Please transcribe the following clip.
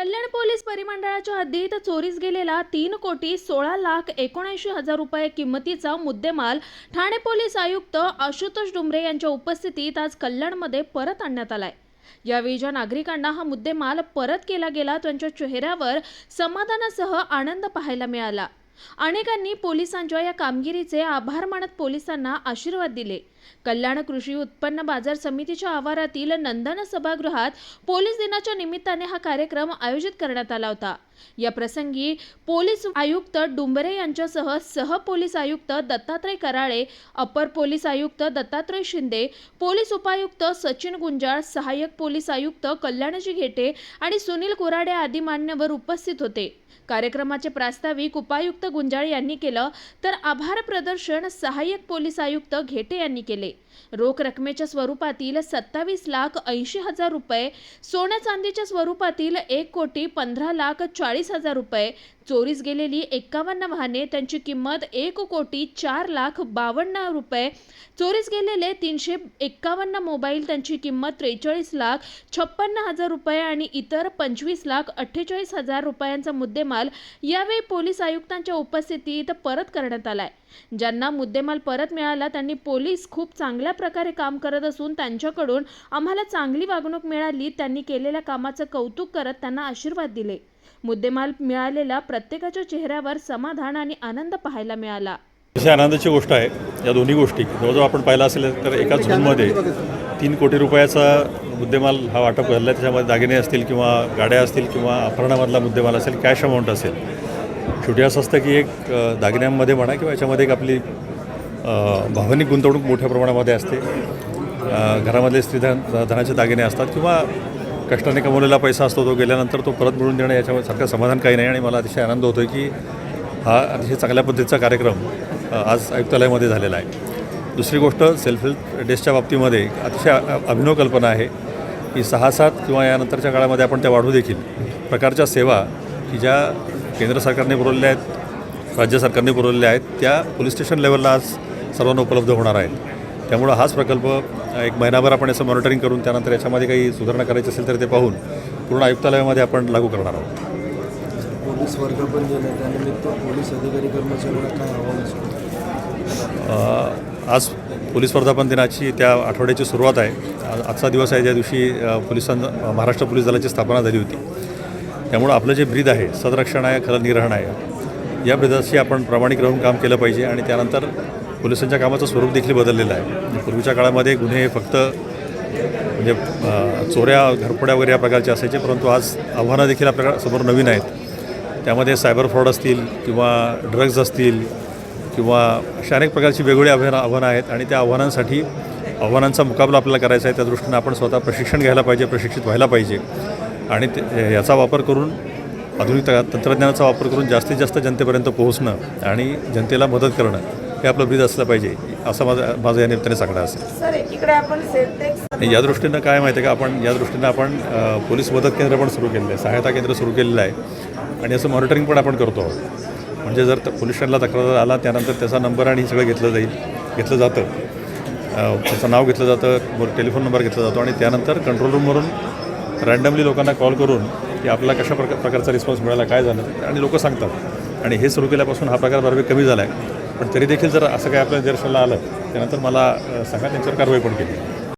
कल्याण police परिमंडळाच्या हद्दीत चोरीस गेलेला तीन कोटी सोळा लाख एकोणऐंशी हजार रुपये किंमतीचा मुद्देमाल ठाणे पोलीस आयुक्त आशुतोष डुमरे यांच्या उपस्थितीत आज कल्याणमध्ये परत आणण्यात आलाय. यावेळी ज्या नागरिकांना हा मुद्देमाल परत केला गेला त्यांच्या चेहऱ्यावर समाधानासह आनंद पाहायला मिळाला. अनेकांनी पोलिसांच्या या कामगिरीचे आभार मानत पोलिसांना आशीर्वाद दिले. कल्याण कृषी उत्पन्न बाजार समितीच्या आवारातील नंदन सभागृहात पोलीस दिनाच्या निमित्ताने हा कार्यक्रम आयोजित करण्यात आला होता. या प्रसंगी पोलीस आयुक्त डुंबरे यांच्यासह सह पोलीस आयुक्त दत्तात्रय कराळे अपर पोलीस आयुक्त दत्तात्रय शिंदे पोलीस उपायुक्त सचिन गुंजाळ सहाय्यक पोलीस आयुक्त कल्याणजी घेटे आणि सुनील कुराडे आदी मान्यवर उपस्थित होते. कार्यक्रमाचे प्रास्ताविक उपायुक्त गुंजाळ यांनी केलं तर आभार प्रदर्शन सहाय्यक पोलीस आयुक्त घेटे यांनी केले. रोख रकमेच्या स्वरूपातील सत्तावीस लाख ऐंशी हजार रुपये सोन्या चांदीच्या स्वरूपातील एक कोटी पंधरा लाख चाळीस चाळीस हजार रुपये. चोरीस गेलेली एक्कावन्न वाहने त्यांची किंमत एक कोटी चार लाख बावन्न रुपये. चोरीस गेलेले तीनशे एक्कावन्न मोबाईल त्यांची किंमत त्रेचाळीस लाख छप्पन्न हजार रुपये आणि इतर पंचवीस लाख अठ्ठेचाळीस हजार रुपयांचा मुद्देमाल यावेळी पोलीस आयुक्तांच्या उपस्थितीत परत करण्यात आलाय. ज्यांना मुद्देमाल परत मिळाला त्यांनी पोलीस खूप चांगल्या प्रकारे काम करत असून त्यांच्याकडून आम्हाला चांगली वागणूक मिळाली त्यांनी केलेल्या कामाचं कौतुक करत त्यांना आशीर्वाद दिले. मुद्देमाल मिळालेल्या प्रत्येकाच्या चेहऱ्यावर समाधान आणि आनंद पाहायला मिळाला. अशी आनंदाची गोष्ट आहे या दोन्ही गोष्टी. जवळजवळ आपण पाहिलं असेल तर एका झोनमध्ये तीन कोटी रुपयाचा मुद्देमाल हा वाटप झाला त्याच्यामध्ये दागिने असतील किंवा गाड्या असतील किंवा आभरणामधला मुद्देमाल असेल कॅश अमाऊंट असेल. शेवटी असं असतं की एक दागिन्यांमध्ये म्हणा किंवा याच्यामध्ये एक आपली भावनिक गुंतवणूक मोठ्या प्रमाणामध्ये असते. अ, घरामधले स्त्रीधन धनाचे दागिने असतात किंवा कष्टाने कमवलेला पैसा असतो तो गेल्यानंतर तो परत मिळून देणं याच्यामध्ये सारखं समाधान काही नाही आणि मला अतिशय आनंद होतो की हा अतिशय चांगल्या पद्धतीचा कार्यक्रम आज आयुक्तालयामध्ये झालेला आहे. दुसरी गोष्ट सेल्फ हेल्प डेस्कच्या बाबतीमध्ये अतिशय अभिनव कल्पना आहे की सहा सात किंवा यानंतरच्या काळामध्ये आपण त्या वाढवू देखील. प्रकारच्या सेवा की ज्या केंद्र सरकारने पुरवलेल्या आहेत राज्य सरकारने पुरवलेल्या आहेत त्या पोलीस स्टेशन लेवलला आज सर्वांना उपलब्ध होणार आहेत. त्यामुळं हाच प्रकल्प एक महिनाभर आपण याचं मॉनिटरिंग करून त्यानंतर याच्यामध्ये काही सुधारणा करायची असेल तर ते पाहून पूर्ण आयुक्तालयामध्ये आपण लागू करणार आहोत. पोलीस वर्ग पण गेले त्यानिमित्त पोलीस अधिकारी कर्मचाऱ्यांना काय आव्हान असेल अ, आज पोलीस वर्धापन दिनाची त्या आठवड्याची सुरुवात आहे. आ- आजचा दिवस आहे ज्या दिवशी अ, पोलिसांना महाराष्ट्र पोलीस दलाची स्थापना झाली होती. त्यामुळं आपलं जे ब्रीद आहे सदरक्षण आहे खरं निर्वहण आहे या ब्रीदाशी आपण प्रामाणिक राहून काम केलं पाहिजे आणि त्यानंतर पोलिसांच्या कामाचं स्वरूप देखील बदललेलं आहे. पूर्वीच्या काळामध्ये गुन्हे फक्त म्हणजे चोऱ्या घरफोड्या वगैरे या प्रकारचे असायचे परंतु आज आव्हानं देखील आपल्याकडे समोर नवीन आहेत. त्यामध्ये सायबर फ्रॉड असतील किंवा ड्रग्ज असतील किंवा अशा अनेक प्रकारची वेगवेगळी आव्हानं आव्हानं आहेत आणि त्या आव्हानांसाठी आव्हानांचा मुकाबला आपल्याला करायचा आहे त्या दृष्टीनं आपण स्वतः प्रशिक्षण घ्यायला पाहिजे प्रशिक्षित व्हायला पाहिजे. आणि ते याचा वापर करून आधुनिक त- तंत्रज्ञानाचा वापर करून जास्तीत जास्त जनतेपर्यंत पोहोचणं आणि जनतेला मदत करणं. हे आपलं ब्रीद असलं पाहिजे असं माझं माझं या निमित्ताने सांगणं असेल. आपण या दृष्टीनं काय माहिती आहे का आपण या दृष्टीनं आपण पोलीस मदत केंद्र पण सुरू केलेलं आहे सहायता केंद्र सुरू केलेलं आहे. आणि असं मॉनिटरिंग पण आपण करतो आहोत. म्हणजे जर पोलीस स्टेशनला तक्रार आला त्यानंतर त्याचा नंबर आणि सगळं घेतलं जाईल घेतलं जातं. त्याचं नाव घेतलं जातं टेलिफोन नंबर घेतला जातो आणि त्यानंतर कंट्रोल रूमवरून रँडमली लोकांना कॉल करून की आपल्याला कशा प्रकार प्रकारचा रिस्पॉन्स मिळाला काय झालं आणि लोक सांगतात. आणि हे सुरू केल्यापासून हा प्रकार बऱ्यापैकी कमी झाला आहे पण तरी देखील जर असं काय आपल्या निदर्शनाला आलं त्यानंतर मला सांगा त्यांच्यावर कारवाई पण केली.